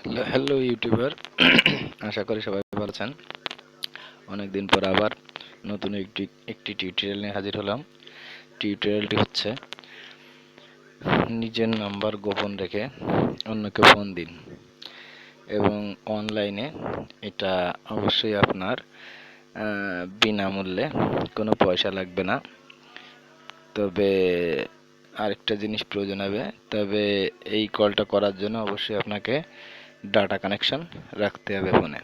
Hello YouTuber. আশা করি সবাই ভালো আছেন। অনেকদিন পর আবার নতুন একটি একটি টিউটোরিয়াল নিয়ে হাজির হলাম। টিউটোরিয়ালটি হচ্ছে, নিজের নাম্বার গোপন রেখে অন্যকে ফোন দিন এবং অনলাইনে এটা অবশ্যই আপনার বিনামূল্যে কোনো পয়সা লাগবে না। তবে আরেকটা জিনিস প্রয়োজন হবে। তবে এই কলটা করার জন্য অবশ্যই আপনাকে ডাটা কানেকশন রাখতে হবে ফোনে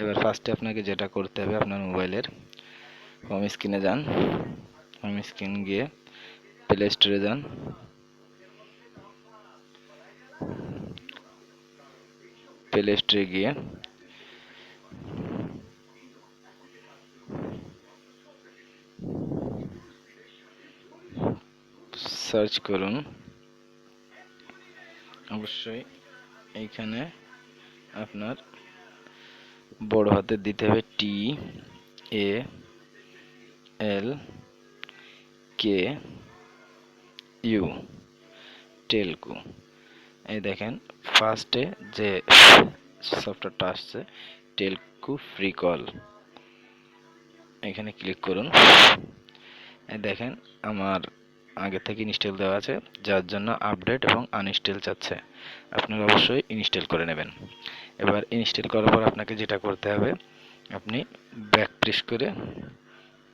এবার ফার্স্টে আপনাকে যেটা করতে হবে, আপনার মোবাইলের হোম স্ক্রিনে যান। হোম স্ক্রিন গিয়ে প্লে স্টোরে যান। প্লে স্টোরে গিয়ে সার্চ করুন। অবশ্যই এইখানে আপনার বড় হাতে দিতে হবে টি এ এল কে ইউ টেলকো এই দেখেন ফার্স্টে যে সফটওয়্যারটা আসছে টেলকো ফ্রি কল এখানে ক্লিক করুন। দেখেন, আমার আগে থেকে ইনস্টল দেওয়া আছে, যার জন্য আপডেট এবং আনইনস্টল চাচ্ছে। আপনারা অবশ্যই ইনস্টল করে নেবেন। এবার ইনস্টল করার পর আপনাকে যেটা করতে হবে, আপনি ব্যাক প্রেস করে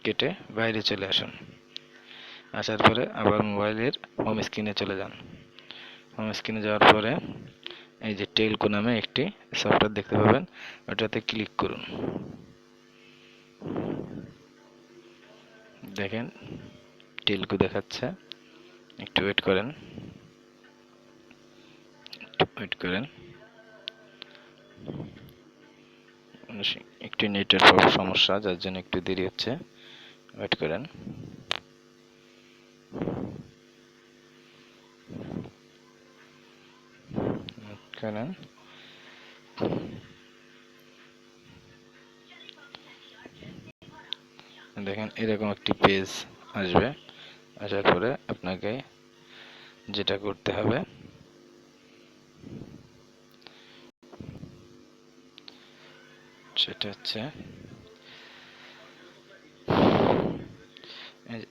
কেটে বাইরে চলে আসুন। আসার পরে আবার মোবাইলের হোম স্ক্রিনে চলে যান। হোম স্ক্রিনে যাওয়ার পরে এই যে টেলকো নামে একটি সফটওয়্যার দেখতে পাবেন, ওটাতে ক্লিক করুন। দেখেন টেলকো দেখাচ্ছে। একটু ওয়েট করেন। একটু ওয়েট করেন। একটু নেটের সমস্যা, যার জন্য একটু দেরি হচ্ছে। ওয়েট করেন। করেন। দেখেন, এরকম একটি পেজ আসবে। আসার পরে আপনাকে যেটা করতে হবে। সেটা হচ্ছে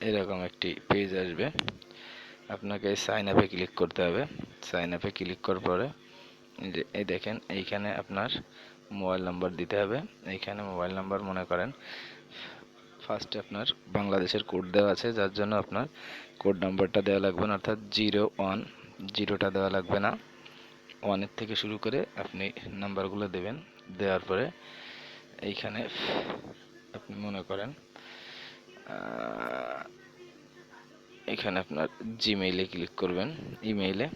এরকম একটি পেজ আসবে। আপনাকে সাইন আপে ক্লিক করতে হবে। সাইন আপে ক্লিক করার পরে যে এই দেখেন, এইখানে আপনার মোবাইল নাম্বার দিতে হবে। এইখানে মোবাইল নাম্বার মনে করেন ফার্স্টে আপনার বাংলাদেশের কোড দেওয়া আছে, যার জন্য আপনার কোড নাম্বারটা দেওয়া লাগবে না, অর্থাৎ জিরো ওয়ান জিরোটা দেওয়া লাগবে না। ওয়ানের থেকে শুরু করে আপনি নাম্বারগুলো দেবেন, দেওয়ার পরে এইখানে আপনি মনে করেন এখানে আপনার জিমেইলে ক্লিক করবেন। ইমেইলে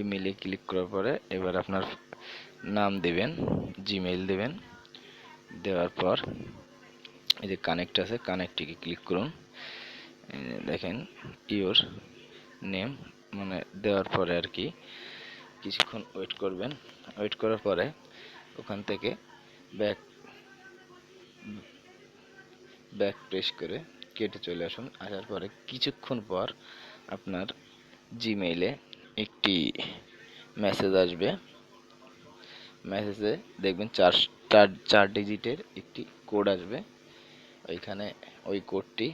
ইমেইলে ক্লিক করার পরে এবার আপনার নাম দেবেন জিমেইল দেবেন, দেওয়ার পর এই যে কানেক্ট আছে কানেক্টটিকে ক্লিক করুন। দেখেন ইওর নেম মানে দেওয়ার পরে আর কি, কিছুক্ষণ ওয়েট করবেন। ওয়েট করার পরে ওখান থেকে ব্যাক ব্যাক প্রেস করে কেটে চলে আসুন। আসার পরে কিছুক্ষণ পর আপনার জিমেইলে একটি মেসেজ আসবে। মেসেজে দেখবেন চার চার চার ডিজিটের একটি কোড আসবে। ওইখানে ওই কোডটি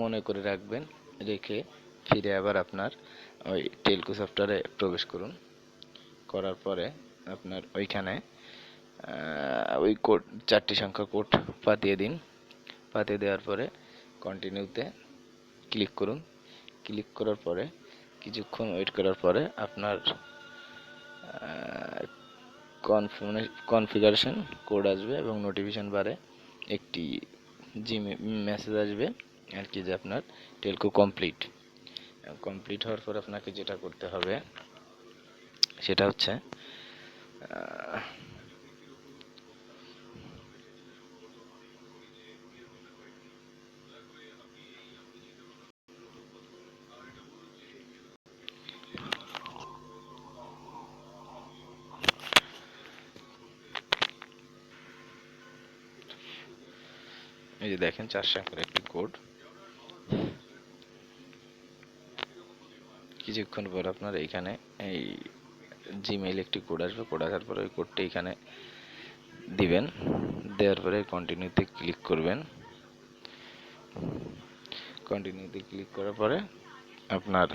মনে করে রাখবেন, রেখে ফিরে আবার আপনার ওই টেলকো সফটওয়্যারে প্রবেশ করুন। করার পরে আপনার ওইখানে ওই কোড চারটি সংখ্যা কোড পাতিয়ে দিন। পাতিয়ে দেওয়ার পরে কন্টিনিউতে ক্লিক করুন। ক্লিক করার পরে, কিছুক্ষণ ওয়েট করার পরে আপনার কনফিগারেশন কোড আসবে এবং নোটিফিকেশান বারে একটি জি মেসেজ আসবে, আর কি যে আপনার টেলকো কমপ্লিট কমপ্লিট হওয়ার পর আপনাকে যেটা করতে হবে, সেটা হচ্ছে এই যে দেখেন চার সংখ্যার একটি কোড কিছুক্ষণ পর আপনার এইখানে এই জিমেইলে একটি কোড আসবে। কোড আসার পরে ওই কোডটি এখানে দিবেন। দেওয়ার পরে কন্টিনিউতে ক্লিক করবেন। কন্টিনিউতে ক্লিক করার পরে আপনার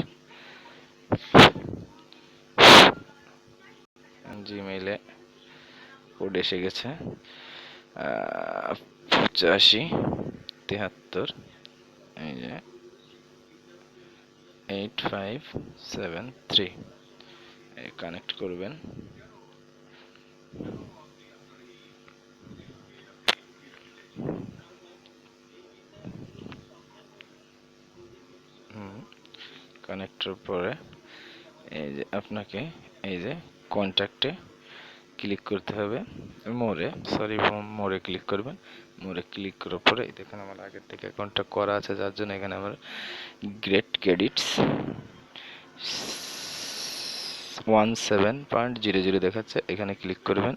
জিমেইলে কোড এসে গেছে। পঁচাশি, তেহাত্তর, এই যে eight five seven three connect করবেন। কানেক্টর পরে এই যে আপনাকে এই যে কন্ট্যাক্টে ক্লিক করতে হবে। মোরে সরি মোরে ক্লিক করবেন। মোরে ক্লিক করার পরে দেখেন আমার আগের থেকে অ্যাকাউন্টটা করা আছে, যার জন্য এখানে আমার great credits one seven point zero zero দেখাচ্ছে। এখানে ক্লিক করবেন।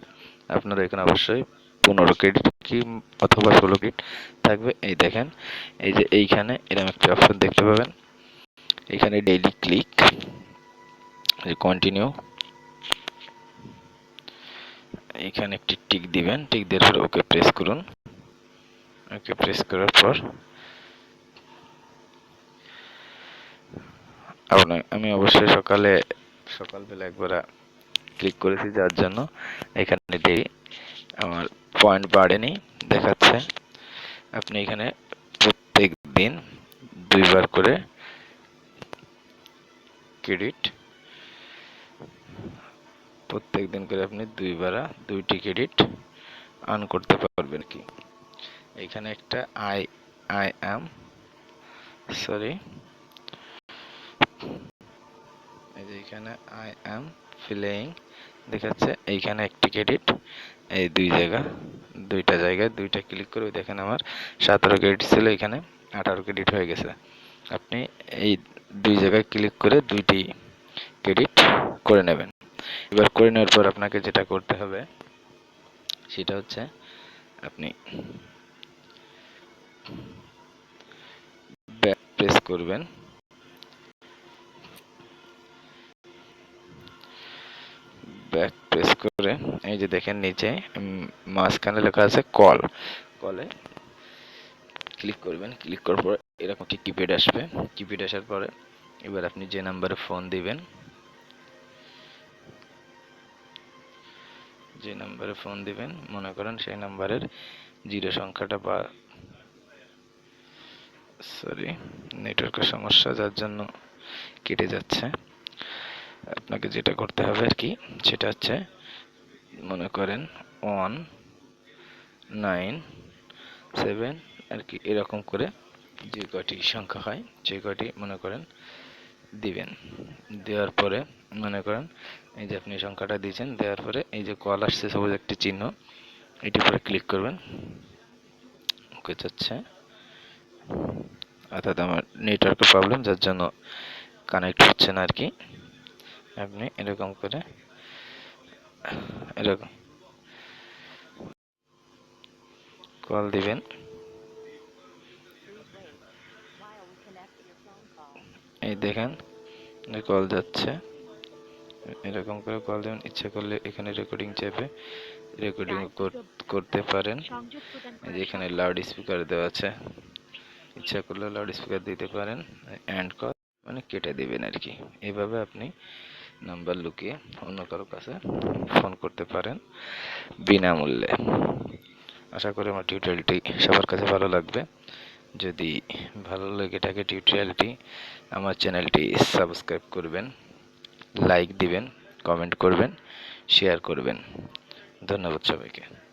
আপনারা এখানে অবশ্যই পনেরো ক্রেডিট কি অথবা ষোলো ক্রেডিট থাকবে। এই দেখেন, এই যে এইখানে এরকম একটি অপশন দেখতে পাবেন। এখানে ডেইলি ক্লিক কন্টিনিউ এখানে একটি টিক দিবেন, টিক দেওয়ার পর ওকে প্রেস করুন। ওকে প্রেস করার পর আপনার, আমি অবশ্যই সকালে, সকালবেলা একবার ক্লিক করেছি যার জন্য এখানে দেই আমার পয়েন্ট বাড়েনি, দেখাচ্ছে। আপনি এখানে প্রত্যেক দিন দুইবার করে ক্রেডিট প্রত্যেক দিন করে আপনি দুইবার দুইটি ক্রেডিট আর্ন করতে পারবেন কি? এখানে একটা আই আই অ্যাম সরি এই যে এখানে আই অ্যাম ফিলিং দেখাচ্ছে, এইখানে একটি ক্রেডিট এই দুই জায়গা, দুইটা জায়গায় দুইটা ক্লিক করে, দেখেন আমার সতেরো ক্রেডিট ছিল এখানে, আঠারো ক্রেডিট হয়ে গেছে। আপনি এই দুই জায়গায় ক্লিক করে দুইটি ক্রেডিট করে নেবেন। এবার করে নেওয়ার পর আপনাকে যেটা করতে হবে, সেটা হচ্ছে আপনি ব্যাক প্রেস করবেন। ব্যাক প্রেস করে, এই যে দেখেন নিচে মাঝখানে লেখা আছে কল কলে ক্লিক করবেন। ক্লিক করার পর এরকম একটি কিপ্যাড আসবে। কিপ্যাড আসার পরে এবার আপনি যে নাম্বারে ফোন দিবেন যে নাম্বারে ফোন দিবেন, মনে করেন সেই নাম্বারের জিরো সংখ্যাটা বা সরি নেটওয়ার্কের সমস্যা যার জন্য কেটে যাচ্ছে। আপনাকে যেটা করতে হবে আর কি, সেটা হচ্ছে মনে করেন ওয়ান নাইন সেভেন আর কি, এরকম করে যে কটি সংখ্যা হয়, যে কটি মনে করেন দিবেন। দেওয়ার পরে মনে করেন, এই যে আপনি সংখ্যাটা দিয়েছেন, দেওয়ার পরে এই যে কল আসছে, সবুজ একটি চিহ্ন এটি পরে ক্লিক করবেন। ওকে, যাচ্ছে। অর্থাৎ আমার নেটওয়ার্কের প্রবলেম, যার জন্য কানেক্ট হচ্ছে না আর কি আপনি এরকম করে, এরকম। কল দিবেন। এই দেখেন কল যাচ্ছে। এরকম করে কল দেবেন ইচ্ছা করলে এখানে রেকর্ডিং চেপে রেকর্ডিং করতে পারেন। এখানে লাউড স্পিকার দেওয়া আছে। ইচ্ছা করলে লাউড স্পিকার দিতে পারেন অ্যান্ড কল মানে কেটে দিবেন আর কি। এভাবে আপনি নাম্বার লুকিয়ে অন্য কারও কাছে ফোন করতে পারেন বিনামূল্যে। আশা করি আমার টিউটোরিয়ালটি সবার কাছে ভালো লাগবে। যদি ভালো লেগে থাকে টিউটোরিয়ালটি আমার চ্যানেলটি সাবস্ক্রাইব করবেন লাইক দিবেন কমেন্ট করবেন শেয়ার করবেন। ধন্যবাদ সবাইকে।